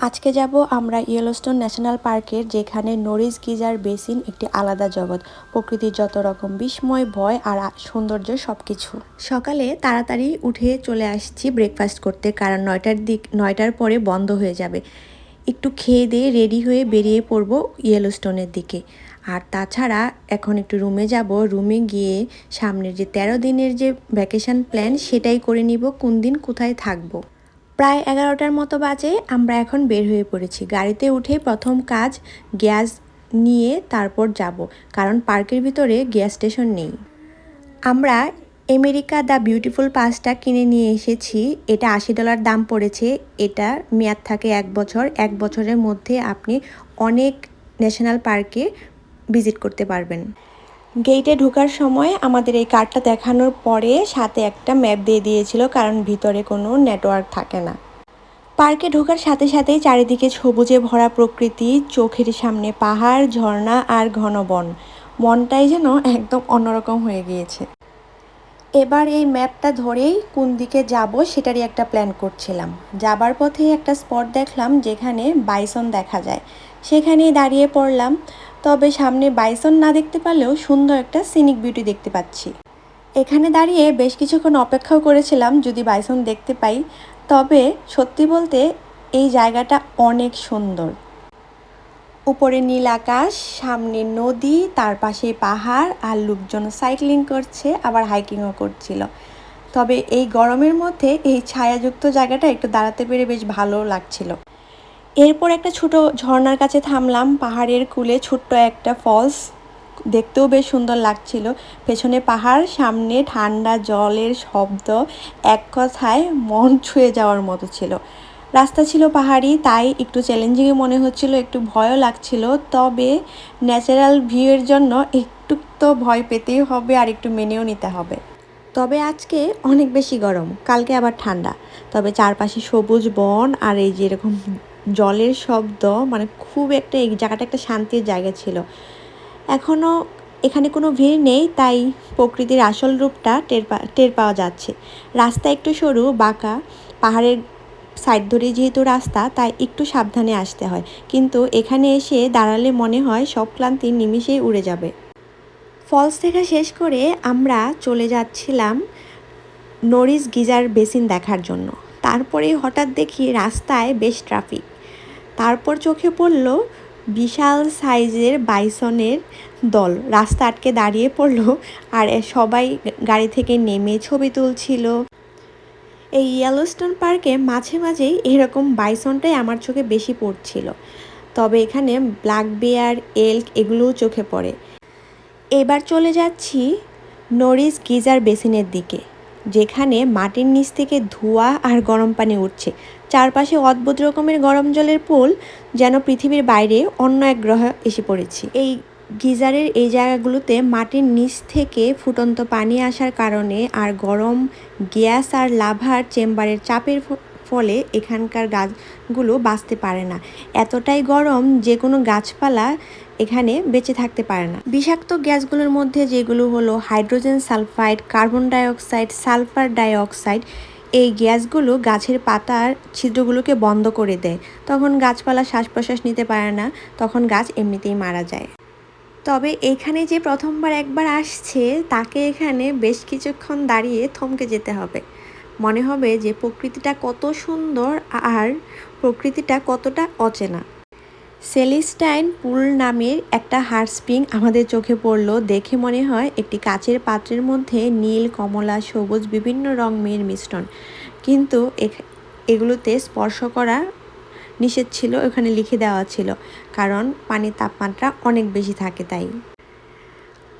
আজকে যাব আমরা ইয়েলোস্টোন ন্যাশনাল পার্কের যেখানে নরিস গিজার বেসিন একটি আলাদা জগৎ। প্রকৃতির যত রকম বিস্ময়, ভয় আর সৌন্দর্য সব কিছু সকালে তাড়াতাড়ি উঠে চলে আসছি ব্রেকফাস্ট করতে, কারণ নয়টার দিক নয়টার পরে বন্ধ হয়ে যাবে। একটু খেয়ে দিয়ে রেডি হয়ে বেরিয়ে পড়ব ইয়েলোস্টোনের দিকে। আর তাছাড়া এখন একটু রুমে যাব। রুমে গিয়ে সামনের যে তেরো দিনের যে ভ্যাকেশন প্ল্যান সেটাই করে নিব। কোন দিন কোথায় থাকব? প্রায় এগারোটার মতো বাজে আমরা এখন বের হয়ে পড়েছি। গাড়িতে উঠে প্রথম কাজ গ্যাস নিয়ে তারপর যাব, কারণ পার্কের ভিতরে গ্যাস স্টেশন নেই। আমরা আমেরিকা দ্য বিউটিফুল পাসটা কিনে নিয়ে এসেছি। এটা আশি ডলার দাম পড়েছে। এটা মেয়াদ থাকে এক বছর। এক বছরের মধ্যে আপনি অনেক ন্যাশনাল পার্কে ভিজিট করতে পারবেন। গেটে ঢোকার সময় আমাদের এই কার্ডটা দেখানোর পরে সাথে একটা ম্যাপ দিয়ে দিয়েছিল, কারণ ভিতরে কোনো নেটওয়ার্ক থাকে না। পার্কে ঢোকার সাথে সাথেই চারিদিকে সবুজে ভরা প্রকৃতি, চোখের সামনে পাহাড়, ঝর্ণা আর ঘন বন। মনটাই যেন একদম অন্যরকম হয়ে গিয়েছে। এবার এই ম্যাপটা ধরেই কোন দিকে যাব সেটারই একটা প্ল্যান করছিলাম। যাবার পথে একটা স্পট দেখলাম যেখানে বাইসন দেখা যায়। সেখানেই দাঁড়িয়ে পড়লাম। তবে সামনে বাইসন না দেখতে পারলেও সুন্দর একটা সিনিক বিউটি দেখতে পাচ্ছি। এখানে দাঁড়িয়ে বেশ কিছুক্ষণ অপেক্ষাও করেছিলাম যদি বাইসন দেখতে পাই। তবে সত্যি বলতে এই জায়গাটা অনেক সুন্দর। উপরে নীল আকাশ, সামনে নদী, তার পাশে পাহাড় আর লোকজন সাইক্লিং করছে, আবার হাইকিংও করছিল। তবে এই গরমের মধ্যে এই ছায়াযুক্ত জায়গাটা একটু দাঁড়াতে পেরে বেশ ভালো লাগছিল। এরপর একটা ছোট ঝর্নার কাছে থামলাম। পাহাড়ের কুলে ছোট্ট একটা ফলস। দেখতেও বেশ সুন্দর লাগছিল। পেছনে পাহাড়, সামনে ঠান্ডা জলের শব্দ। এক কথায় মন ছুঁয়ে যাওয়ার মতো ছিল। রাস্তা ছিল পাহাড়ি, তাই একটু চ্যালেঞ্জিংয়ে মনে হচ্ছিল, একটু ভয়ও লাগছিল। তবে ন্যাচারাল ভিউয়ের জন্য একটু তো ভয় পেতেই হবে আর একটু মেনেও নিতে হবে। তবে আজকে অনেক বেশি গরম, কালকে আবার ঠান্ডা। তবে চারপাশে সবুজ বন আর এই যে এরকম জলের শব্দ মানে খুব একটা এই জায়গাটা একটা শান্তির জায়গা ছিল। এখনও এখানে কোনো ভিড় নেই, তাই প্রকৃতির আসল রূপটা টের পা, টের পাওয়া যাচ্ছে। রাস্তা একটু সরু, বাঁকা, পাহাড়ের সাইড ধরে যেহেতু রাস্তা, তাই একটু সাবধানে আসতে হয়। কিন্তু এখানে এসে দাঁড়ালে মনে হয় সব ক্লান্তি নিমিষেই উড়ে যাবে। ফলস দেখা শেষ করে আমরা চলে যাচ্ছিলাম নরিস গিজার বেসিন দেখার জন্য। তারপরে হঠাৎ দেখি রাস্তায় বেশ ট্রাফিক তারপর চোখে পড়ল বিশাল সাইজের বাইসনের দল। রাস্তা আটকে দাঁড়িয়ে পড়ল আর সবাই গাড়ি থেকে নেমে ছবি তুলছিল। এই ইয়েলোস্টোন পার্কে মাঝে মাঝেই এরকম বাইসনটাই আমার চোখে বেশি পড়ছিল। তবে এখানে ব্ল্যাক বেয়ার এল্ক এগুলোও চোখে পড়ে। এবার চলে যাচ্ছি নরিস গিজার বেসিনের দিকে, যেখানে মাটির নিচ থেকে ধোঁয়া আর গরম পানি উঠছে। চারপাশে অদ্ভুত রকমের গরম জলের পোল যেন পৃথিবীর বাইরে অন্য এক গ্রহ এসে পড়েছি। এই গিজারের এই জায়গাগুলোতে মাটির নিচ থেকে ফুটন্ত পানি আসার কারণে আর গরম গ্যাস আর লাভার চেম্বারের চাপের ফলে এখানকার গাছগুলো বাঁচতে পারে না। এতটাই গরম যে কোনো গাছপালা এখানে বেঁচে থাকতে পারে না। বিষাক্ত গ্যাসগুলোর মধ্যে যেগুলো হলো hydrogen sulphide, carbon dioxide, sulphur dioxide এই গ্যাসগুলো গাছের পাতার ছিদ্রগুলোকে বন্ধ করে দেয়। তখন গাছপালা শ্বাস প্রশ্বাস নিতে পারে না, তখন গাছ এমনিতেই মারা যায়। তবে এখানে যে প্রথমবার একবার আসছে, তাকে এখানে বেশ কিছুক্ষণ দাঁড়িয়ে থমকে যেতে হবে। মনে হবে যে প্রকৃতিটা কত সুন্দর আর প্রকৃতিটা কতটা অচেনা। সেলিস্টাইন পুল নামের একটা হার্ট স্প্রিং আমাদের চোখে পড়ল। দেখে মনে হয় একটি কাচের পাত্রের মধ্যে নীল, কমলা, সবুজ, বিভিন্ন রঙের মিশ্রণ। কিন্তু এগুলোতে স্পর্শ করা নিষেধ ছিল, ওখানে লিখে দেওয়া ছিল, কারণ পানির তাপমাত্রা অনেক বেশি থাকে তাই।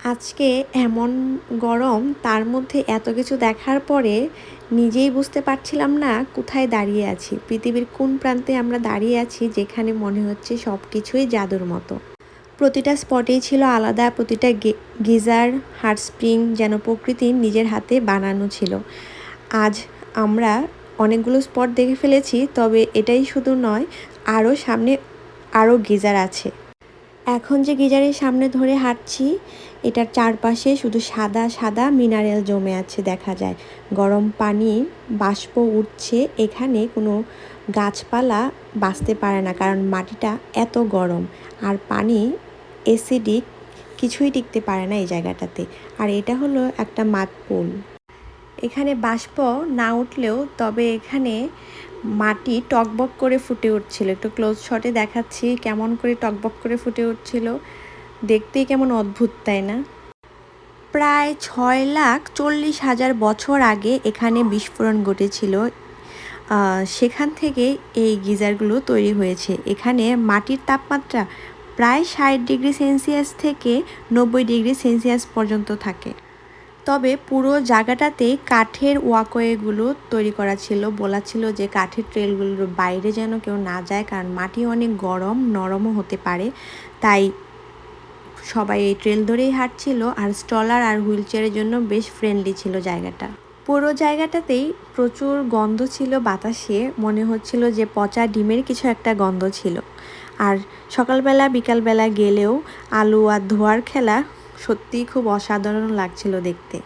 আজকে এমন গরম, তার মধ্যে এত কিছু দেখার পরে নিজেই বুঝতে পারছিলাম না কোথায় দাঁড়িয়ে আছি। পৃথিবীর কোন প্রান্তে আমরা দাঁড়িয়ে আছি যেখানে মনে হচ্ছে সব কিছুই জাদুর মতো। প্রতিটা স্পটেই ছিল আলাদা, প্রতিটা গিজার হার্ট স্প্রিং যেন প্রকৃতির নিজের হাতে বানানো ছিল। আজ আমরা অনেকগুলো স্পট দেখে ফেলেছি, তবে এটাই শুধু নয়, আরও সামনে আরও গিজার আছে। এখন যে গিজারের সামনে ধরে হাঁটছি এটার চারপাশে শুধু সাদা সাদা মিনারেল জমে আছে দেখা যায়। গরম পানি, বাষ্প উঠছে, এখানে কোনো গাছপালা বাঁচতে পারে না কারণ মাটিটা এত গরম। আর পানি অ্যাসিডিক কিছুই টিকতে পারে না এই জায়গাটাতে। আর এটা হলো একটা মাঠ পুল। এখানে বাষ্প না উঠলেও তবে এখানে মাটি টকবক করে ফুটে উঠছিল। একটু ক্লোজ শটে দেখাচ্ছি কেমন করে টকবক করে ফুটে উঠছিল। দেখতেই কেমন অদ্ভুত, তাই না? প্রায় ছয় লাখ চল্লিশ হাজার বছর আগে এখানে বিস্ফোরণ ঘটেছিল। সেখান থেকে এই গিজারগুলো তৈরি হয়েছে। এখানে মাটির তাপমাত্রা প্রায় ষাট ডিগ্রি সেলসিয়াস থেকে নব্বই ডিগ্রি সেলসিয়াস পর্যন্ত থাকে। তবে পুরো জায়গাটাতে কাঠের ওয়াকওয়েগুলো তৈরি করা ছিল। বলা ছিল যে কাঠের ট্রেলগুলোর বাইরে যেন কেউ না যায়, কারণ মাটি অনেক গরম, নরমও হতে পারে। তাই সবাই এই ট্রেল ধরেই হাঁটছিল আর স্টলার আর হুইল চেয়ারের জন্য বেশ ফ্রেন্ডলি ছিল জায়গাটা। পুরো জায়গাটাতেই প্রচুর গন্ধ ছিল বাতাসে, মনে হচ্ছিল যে পচা ডিমের কিছু একটা গন্ধ ছিল। আর সকালবেলা, বিকালবেলা গেলেও আলু আর ধোয়ার খেলা সত্যিই খুব অসাধারণ লাগছিল দেখতে।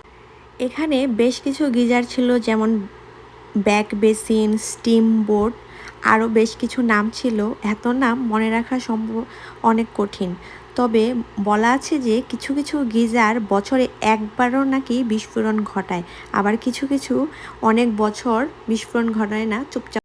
এখানে বেশ কিছু গিজার ছিল যেমন ব্যাক বেসিন, স্টিম বোর্ড, আরও বেশ কিছু নাম ছিল। এত নাম মনে রাখা সম্ভব অনেক কঠিন। তবে বলা আছে যে কিছু কিছু গিজার বছরে একবারও নাকি বিস্ফোরণ ঘটায়। আবার কিছু কিছু অনেক বছর বিস্ফোরণ ঘটায় না, চুপচাপ